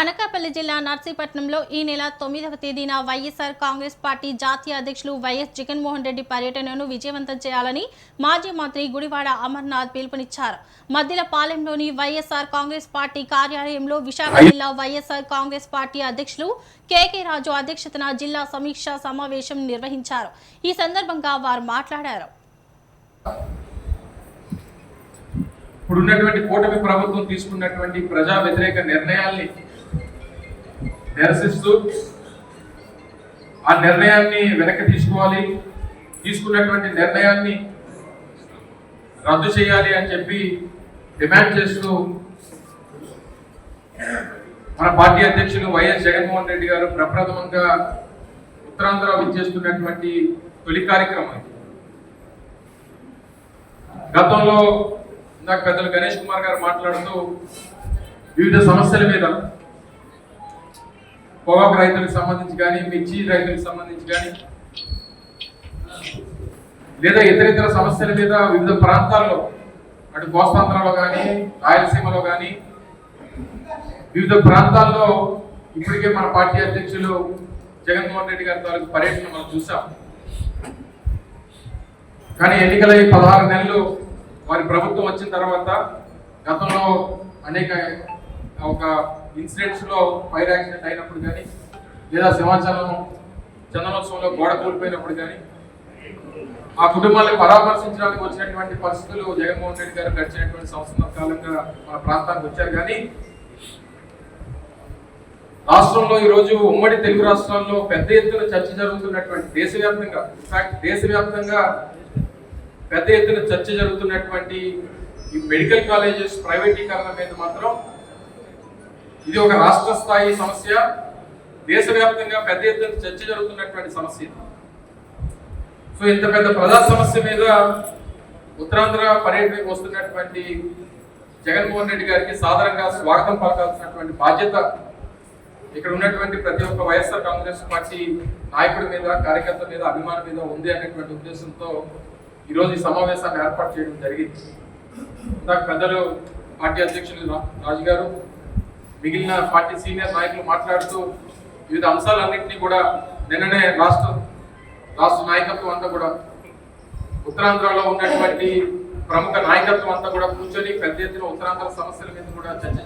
అనకాపల్లి జిల్లా నర్సీపట్నంలో ఈ నెల తొమ్మిదవ తేదీన వైఎస్ఆర్ కాంగ్రెస్ పార్టీ జాతీయ అధ్యక్షులు వైఎస్ జగన్మోహన్ రెడ్డి పర్యటనను విజయవంతం చేయాలని మాజీ మంత్రి గుడివాడ అమర్నాథ్ పిలుపునిచ్చారు. మధ్యల పాలెంలోని వైఎస్ఆర్ కాంగ్రెస్ పార్టీ కార్యాలయంలో విశాఖ జిల్లా వైఎస్ఆర్ కాంగ్రెస్ పార్టీ అధ్యక్షులు కేకే రాజు అధ్యక్షతన జిల్లా సమీక్షా సమావేశం నిర్వహించారు. ఈ సందర్భంగా వారు మాట్లాడారు. ఇప్పుడున్నటువంటి కూటమి ప్రభుత్వం తీసుకున్నటువంటి ప్రజా వ్యతిరేక నిర్ణయాల్ని నిరసిస్తూ ఆ నిర్ణయాన్ని వెనక్కి తీసుకోవాలి తీసుకున్నటువంటి నిర్ణయాన్ని రద్దు చేయాలి అని చెప్పి డిమాండ్ చేస్తూ మన పార్టీ అధ్యక్షులు వైఎస్ జగన్మోహన్ రెడ్డి గారు ప్రప్రథమంగా ఉత్తరాంధ్ర విచ్చేస్తున్నటువంటి తొలి కార్యక్రమం ఇది. గతంలో ఇందాక పెద్దలు గణేష్ కుమార్ గారు మాట్లాడుతూ వివిధ సమస్యల మీద పొగాకు రైతులకు సంబంధించి కానీ మిర్చి రైతులకు సంబంధించి కానీ లేదా ఇతర ఇతర సమస్యల మీద వివిధ ప్రాంతాల్లో అటు కోస్తాంధ్రలో కానీ రాయలసీమలో కానీ వివిధ ప్రాంతాల్లో ఇప్పటికే మన పార్టీ అధ్యక్షులు జగన్మోహన్ రెడ్డి గారి తాలూకు పర్యటన మనం చూసాం. కానీ ఎన్నికలై పదహారు నెలలు వారి ప్రభుత్వం వచ్చిన తర్వాత గతంలో అనేక ఒక ఇన్సిడెంట్స్లో ఫైర్ యాక్సిడెంట్ అయినప్పుడు కానీ లేదా సింహాచలం చందనోత్సవంలో గోడ కూలిపోయినప్పుడు కానీ ఆ కుటుంబాన్ని పరామర్శించడానికి వచ్చినటువంటి పరిస్థితులు జగన్మోహన్ రెడ్డి గారు గడిచినటువంటి సంవత్సరాల కాలంగా మన ప్రాంతానికి వచ్చారు. కానీ రాష్ట్రంలో ఈరోజు ఉమ్మడి తెలుగు రాష్ట్రాల్లో పెద్ద ఎత్తున చర్చ జరుగుతున్నటువంటి దేశవ్యాప్తంగా ఇన్ఫాక్ట్ దేశవ్యాప్తంగా పెద్ద ఎత్తున చర్చ జరుగుతున్నటువంటి ఈ మెడికల్ కాలేజెస్ ప్రైవేటీకరణ మీద మాత్రం ఇది ఒక రాష్ట్ర స్థాయి సమస్య. దేశవ్యాప్తంగా పెద్ద ఎత్తున చర్చ జరుగుతున్నటువంటి సమస్య. సో ఇంత పెద్ద ప్రజా సమస్య మీద ఉత్తరాంధ్ర పర్యటనకు వస్తున్నటువంటి జగన్మోహన్ రెడ్డి గారికి సాధారణంగా స్వాగతం పలకాల్సినటువంటి బాధ్యత ఇక్కడ ఉన్నటువంటి ప్రతి ఒక్క వైఎస్ఆర్ కాంగ్రెస్ పార్టీ నాయకుడి మీద కార్యకర్త మీద అభిమానం మీద ఉంది అనేటువంటి ఉద్దేశంతో ఈరోజు ఈ సమావేశాన్ని ఏర్పాటు చేయడం జరిగింది. ఇందాక పెద్దలు పార్టీ అధ్యక్షులు రా- రాజు గారు మిగిలిన పార్టీ సీనియర్ నాయకులు మాట్లాడుతూ వివిధ అంశాలన్నింటినీ కూడా నిన్ననే రాష్ట్ర రాష్ట్ర నాయకత్వం అంతా కూడా ఉత్తరాంధ్రలో ఉన్నటువంటి ప్రముఖ నాయకత్వం అంతా కూడా కూర్చొని పెద్ద ఎత్తున ఉత్తరాంధ్ర సమస్యల మీద కూడా చర్చ